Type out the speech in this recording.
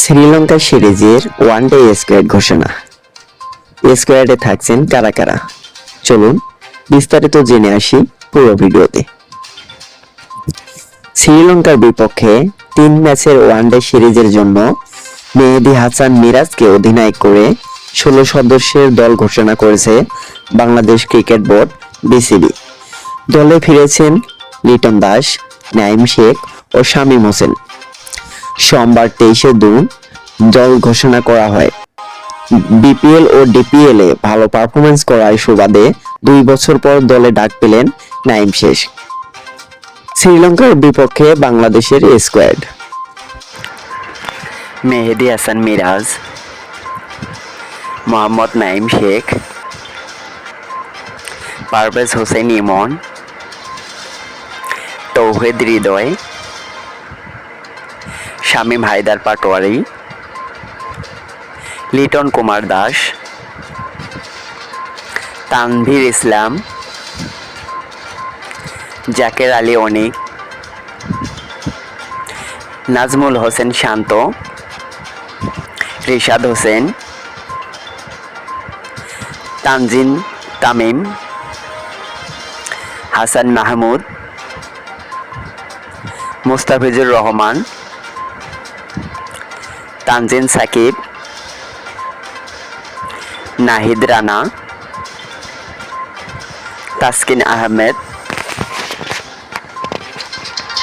শ্রীলঙ্কা সিরিজের one day squad ঘোষণা। স্কোয়াডে থাকছেন কারা কারা? চলুন বিস্তারিত জেনে আসি পুরো ভিডিওতে। শ্রীলঙ্কার বিপক্ষে তিন ম্যাচের ওয়ানডে সিরিজের জন্য মেহেদি হাসান মিরাজকে অধিনায়ক করে ষোলো সদস্যের দল ঘোষণা করেছে বাংলাদেশ ক্রিকেট বোর্ড, বিসিবি। দলে ফিরেছেন লিটন দাস নাইম শেখ ও শামীম হোসেন। সোমবার তেইশে জুন দল ঘোষণা করা হয়। বিপিএল ও ডিপিএল এ ভালো পারফরমেন্স করার সুবাদে দুই বছর পর দলে ডাক পেলেন নাইম শেষ। শ্রীলঙ্কার বিপক্ষে বাংলাদেশের স্কোয়াড মেহেদি হাসান মিরাজ, মোহাম্মদ নাইম শেখ, পারভেজ হোসেন ইমন, তৌহিদ হৃদয় শামীম হায়দার পাটোয়ারি, লিটন কুমার দাস, তানভীর ইসলাম, জাকের আলী অনিক নাজমুল হোসেন শান্ত, রিশাদ হোসেন, তানজিন তামিম, হাসান মাহমুদ, মুস্তাফিজুর রহমান তানজিন সাকিব নাহিদ রানা তাসকিন আহমেদ